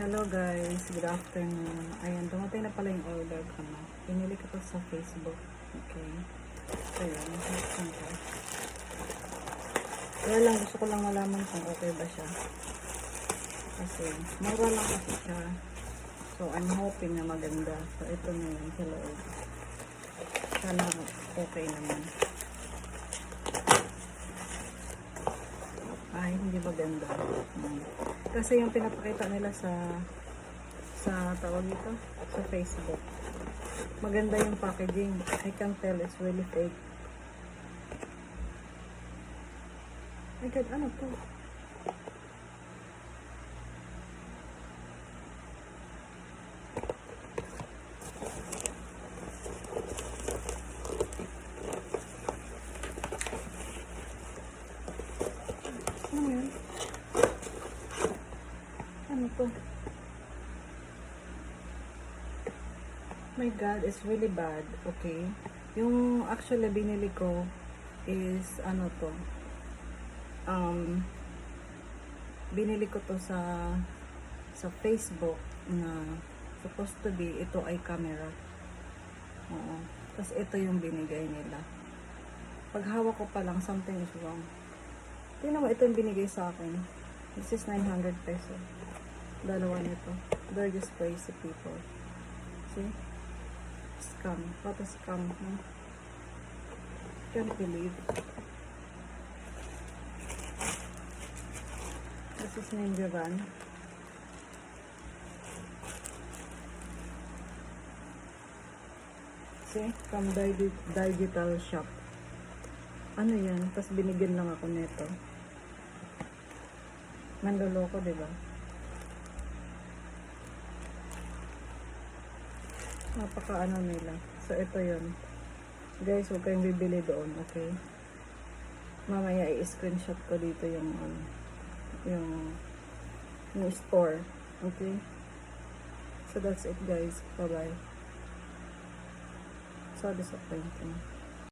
Hello guys, good afternoon. Ayan, dumating na pala yung order ko na. Pinili ko to sa Facebook. Okay. So yun, buksan ko. Kaya lang, gusto ko lang malaman kung okay ba siya. Kasi, mura lang kasi siya. So, I'm hoping na maganda. So, ito na yun sa loob. Sana okay naman. Ay, hindi maganda. Kasi yung pinapakita nila sa sa tawag ito, sa Facebook. Maganda yung packaging. I can tell it's really fake. My God, ano to? Ano yun? Ano to? My God, it's really bad. Okay. Yung actually binili ko is ano to? Um, binili ko to sa sa Facebook na supposed to be ito ay camera. Oo. Tapos ito yung binigay nila. Pag hawak ko pa lang, something is wrong. Tingnan mo, ito yung binigay sa akin. This is 900 pesos. Dalawa nito. They're just crazy people. See? Scam. What a scam, no? Can't believe. This is Ninja Van. See? From Digi- Digital Shop. Ano yan? Tapos binigyan lang ako nito. Manloloko, di ba? Napaka ano nila. So, ito yun. Guys, huwag kayong bibili doon, okay? Mamaya i-screenshot ko dito yung ano, yung, yung store. Okay? So, that's it guys. Bye-bye. So disappointing.